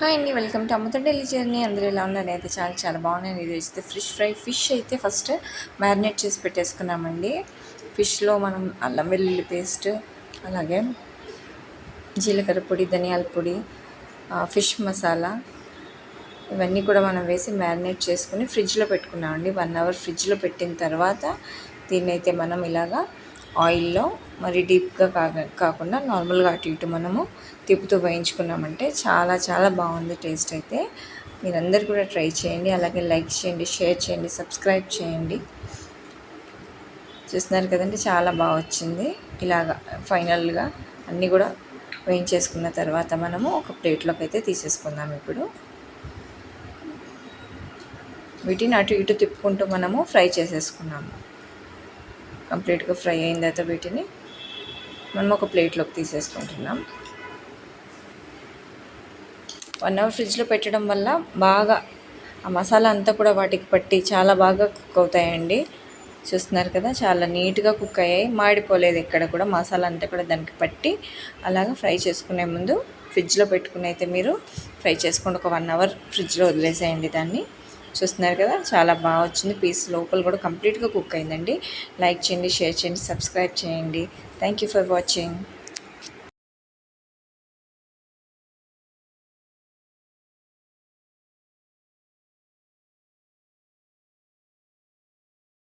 Hi అండి welcome to అమ్మతో Delhi journey. అందరూ ఎలా ఉన్నారు? అయితే చాలా చాలా బాగున్నాయి ఇది వచ్చి ఫిష్ ఫ్రై ఫిష్ అయితే ఫస్ట్ మ్యారినేట్ చేసి పెట్టేసుకున్నామండి. ఫిష్లో మనం అల్లం వెల్లుల్లి పేస్ట్ అలాగే జీలకర్ర పొడి ధనియాల పొడి ఫిష్ మసాలా ఇవన్నీ కూడా మనం వేసి మ్యారినేట్ చేసుకుని ఫ్రిడ్జ్లో పెట్టుకున్నామండి. వన్ అవర్ ఫ్రిడ్జ్లో పెట్టిన తర్వాత దీన్ని అయితే మనం ఇలాగా ఆయిల్లో మరి డీప్గా కాక కాకుండా నార్మల్గా అటు ఇటు మనము తిప్పుతూ వేయించుకున్నామంటే చాలా చాలా బాగుంది టేస్ట్ అయితే. మీరందరూ కూడా ట్రై చేయండి అలాగే లైక్ చేయండి షేర్ చేయండి సబ్స్క్రైబ్ చేయండి. చూస్తున్నారు కదండి చాలా బాగా వచ్చింది. ఇలాగా ఫైనల్గా అన్నీ కూడా వేయించేసుకున్న తర్వాత మనము ఒక ప్లేట్లోకి అయితే తీసేసుకుందాం ఇప్పుడు. వీటిని అటు ఇటు తిప్పుకుంటూ మనము ఫ్రై చేసేసుకున్నాము. కంప్లీట్గా ఫ్రై అయిన తర్వాత వీటిని మనం ఒక ప్లేట్లోకి తీసేసుకుంటున్నాం. వన్ అవర్ ఫ్రిడ్జ్లో పెట్టడం వల్ల బాగా ఆ మసాలా అంతా కూడా వాటికి పట్టి చాలా బాగా కుక్ అవుతాయండి. చూస్తున్నారు కదా చాలా నీట్గా కుక్ అయ్యాయి. మాడిపోలేదు ఎక్కడ కూడా. మసాలా అంతా కూడా దానికి పట్టి అలాగా ఫ్రై చేసుకునే ముందు ఫ్రిడ్జ్లో పెట్టుకుని అయితే మీరు ఫ్రై చేసుకోండి. ఒక వన్ అవర్ ఫ్రిడ్జ్లో వదిలేసేయండి దాన్ని. చూస్తున్నారు కదా చాలా బాగా వచ్చింది. పీస్ లోపల కూడా కంప్లీట్గా కుక్ అయిందండి. లైక్ చేయండి షేర్ చేయండి సబ్స్క్రైబ్ చేయండి. Thank you for watching.